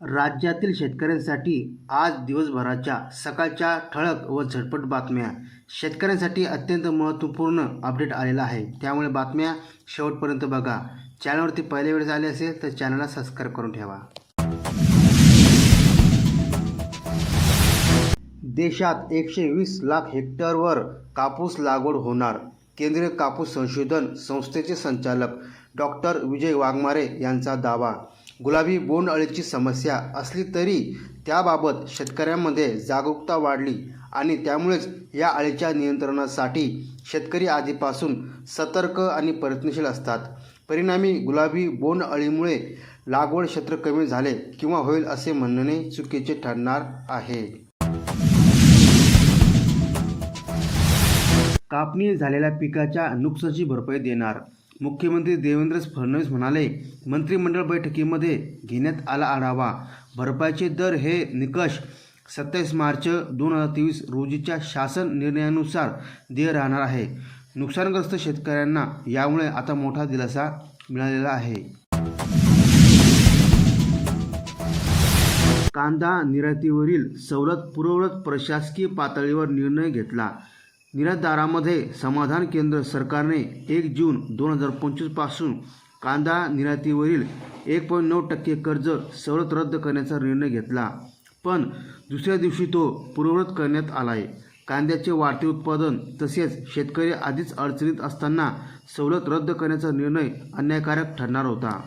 राज्यातील शेतकऱ्यांसाठी आज दिवसभराच्या सकाळच्या ठळक व झटपट बातम्या. शेतकऱ्यांसाठी अत्यंत महत्त्वपूर्ण अपडेट आलेला आहे. त्यामुळे बातम्या शेवटपर्यंत बघा. चॅनलवरती पहिल्या वेळेस आले असेल तर चॅनलला सबस्क्राईब करून ठेवा. देशात एकशे वीस लाख हेक्टरवर कापूस लागवड होणार. केंद्रीय कापूस संशोधन संस्थेचे संचालक डॉक्टर विजय वाघमारे यांचा दावा. गुलाबी बोंडअळीची समस्या असली तरी त्याबाबत शेतकऱ्यांमध्ये जागरूकता वाढली आणि त्यामुळेच या अळीच्या नियंत्रणासाठी शेतकरी आधीपासून सतर्क आणि प्रयत्नशील असतात. परिणामी गुलाबी बोंडअळीमुळे लागवड क्षेत्र कमी झाले किंवा होईल असे म्हणणे चुकीचे ठरणार आहे. कापणी झालेल्या पिकाच्या नुकसानीची भरपाई देणार मुख्यमंत्री देवेंद्र फडणवीस म्हणाले मंत्रिमंडळ बैठकीमध्ये घेण्यात आला आढावा. भरपाईचे दर हे निकष सत्तावीस मार्च दोन हजार तेवीस रोजीच्या शासन निर्णयानुसार देय राहणार आहे. नुकसानग्रस्त शेतकऱ्यांना यामुळे आता मोठा दिलासा मिळालेला आहे. कांदा निर्यातीवरील सवलत पुरवत प्रशासकीय पातळीवर निर्णय घेतला. निर्यातदारामध्ये समाधान केंद्र सरकारने एक जून दोन हजार पंचवीसपासून कांदा निर्यातीवरील एक पॉईंट नऊ टक्के कर्ज सवलत रद्द करण्याचा निर्णय घेतला. पण दुसऱ्या दिवशी तो पूर्ववत करण्यात आला आहे कांद्याचे वाढते उत्पादन तसेच शेतकरी आधीच अडचणीत असताना सवलत रद्द करण्याचा निर्णय अन्यायकारक ठरणार होता.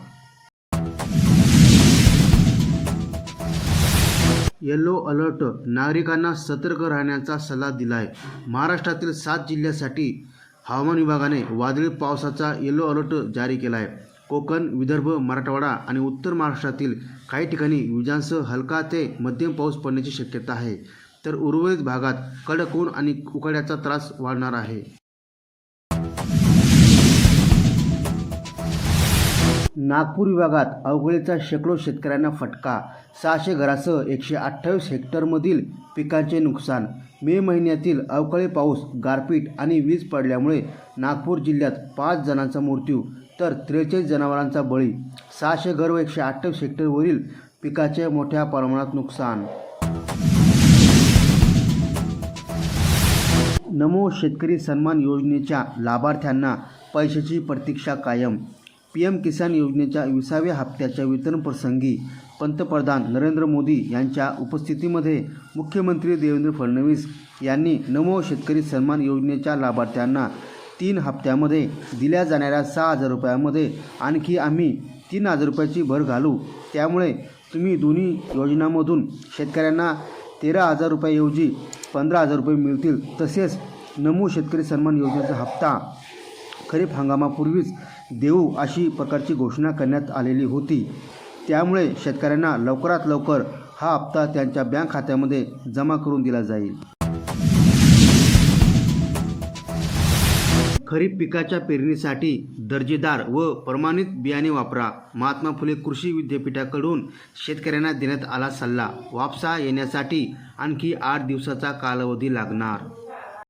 Yellow alert. नागरिकांना सतर्क राहण्याचा सल्ला दिला आहे महाराष्ट्रातील सात जिल्ह्यासाठी हवामान विभागाने वादळी पावसाचा येलो अलर्ट जारी केला आहे कोकण विदर्भ मराठवाडा आणि उत्तर महाराष्ट्रातील काही ठिकाणी विजांसह हलका ते मध्यम पाऊस पडण्याची शक्यता आहे. तर उर्वरित भागात कडक ऊन आणि उकाड्याचा त्रास वाढणार आहे. नागपूर विभागात अवघडीचा शेकडो शेतकऱ्यांना फटका. सहाशे घरासह एकशे अठ्ठावीस हेक्टरमधील पिकांचे नुकसान. मे महिन्यातील अवकाळी पाऊस गारपीट आणि वीज पडल्यामुळे नागपूर जिल्ह्यात पाच जणांचा मृत्यू तर त्रेचाळीस जनावरांचा बळी. सहाशे घर व एकशे अठ्ठावीस हेक्टरवरील पिकाचे मोठ्या प्रमाणात नुकसान. नमो शेतकरी सन्मान योजनेच्या लाभार्थ्यांना पैशाची प्रतीक्षा कायम. पी एम किसान योजनेच्या विसाव्या हप्त्याच्या वितरण प्रसंगी पंतप्रधान नरेंद्र मोदी यांच्या उपस्थितीमध्ये मुख्यमंत्री देवेंद्र फडणवीस यांनी नमो शेतकरी सन्मान योजनेच्या लाभार्थ्यांना तीन हप्त्यामध्ये दिल्या जाणाऱ्या सहा हजार रुपयामध्ये आणखी आम्ही तीन हजार रुपयाची भर घालू. त्यामुळे तुम्ही दोन्ही योजनांमधून शेतकऱ्यांना तेरा हजार रुपयाऐवजी पंधरा हजार रुपये मिळतील. तसेच नमो शेतकरी सन्मान योजनेचा हप्ता खरीप हंगामापूर्वीच देऊ अशी प्रकारची घोषणा करण्यात आलेली होती. त्यामुळे शेतकऱ्यांना लवकरात लवकर हा हप्ता त्यांच्या बँक खात्यामध्ये जमा करून दिला जाईल. खरीप पिकाच्या पेरणीसाठी दर्जेदार व प्रमाणित बियाणे वापरा. महात्मा फुले कृषी विद्यापीठाकडून शेतकऱ्यांना देण्यात आला सल्ला. वापसा येण्यासाठी आणखी आठ दिवसाचा कालावधी लागणार.